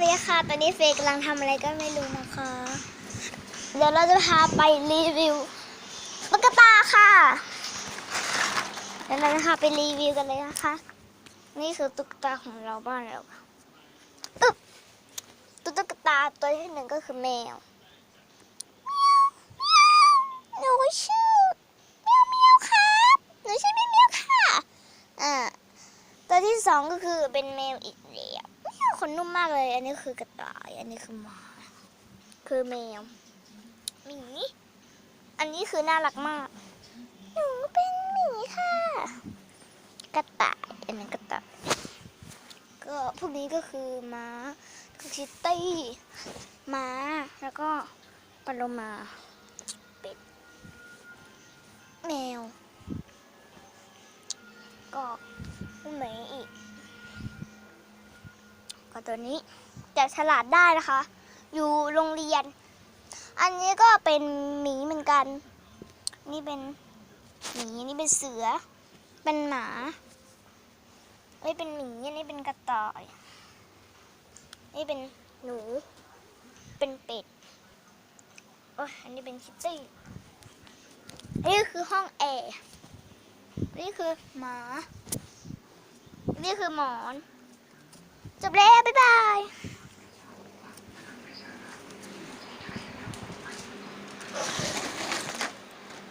เฟยค่ะ ตอนนี้เฟยกำลังทำอะไรก็ไม่รู้นะคะ เดี๋ยวเราจะพาไปรีวิวตุ๊กตาค่ะเดี๋ยวเราจะพาไปรีวิวกันเลยนะคะ นี่คือตุ๊กตาของเราบ้านเราค่ะอึ๊บตุ๊กตาตัวที่หนึ่งก็คือแมวหนูชื่อเมียวเมียวครับหนูชื่อเมียวเมียวค่ะอ่าตัวที่สองก็คือเป็นแมวอีกแล้ว ขนนุ่มมากเลย อันนี้คือกระต่าย อันนี้คือหมา คือแมวหมี อันนี้คือน่ารักมาก หนูเป็นหมีค่ะ กระต่าย อันนี้กระต่าย ก็พวกนี้ก็คือม้าคือคิตตี้ม้า แล้วก็ปลาโลมา เป็ด แมว ก็ผู้ไหนอีก ก็ตัวนี้ แต่ฉลาดได้นะคะ อยู่โรงเรียน อันนี้ก็เป็นหมีเหมือนกัน นี่เป็นหมีนี่เป็นเสือ เป็นหมาเอ้ยเป็นหมีอันนี้เป็นกระต่ายนี่เป็นหนู เป็นเป็ดโอ้ยอันนี้เป็นคิตตี้นี่คือห้องแอร์นี่คือหมา นี่คือหมอน จบแล้ว บ๊ายบาย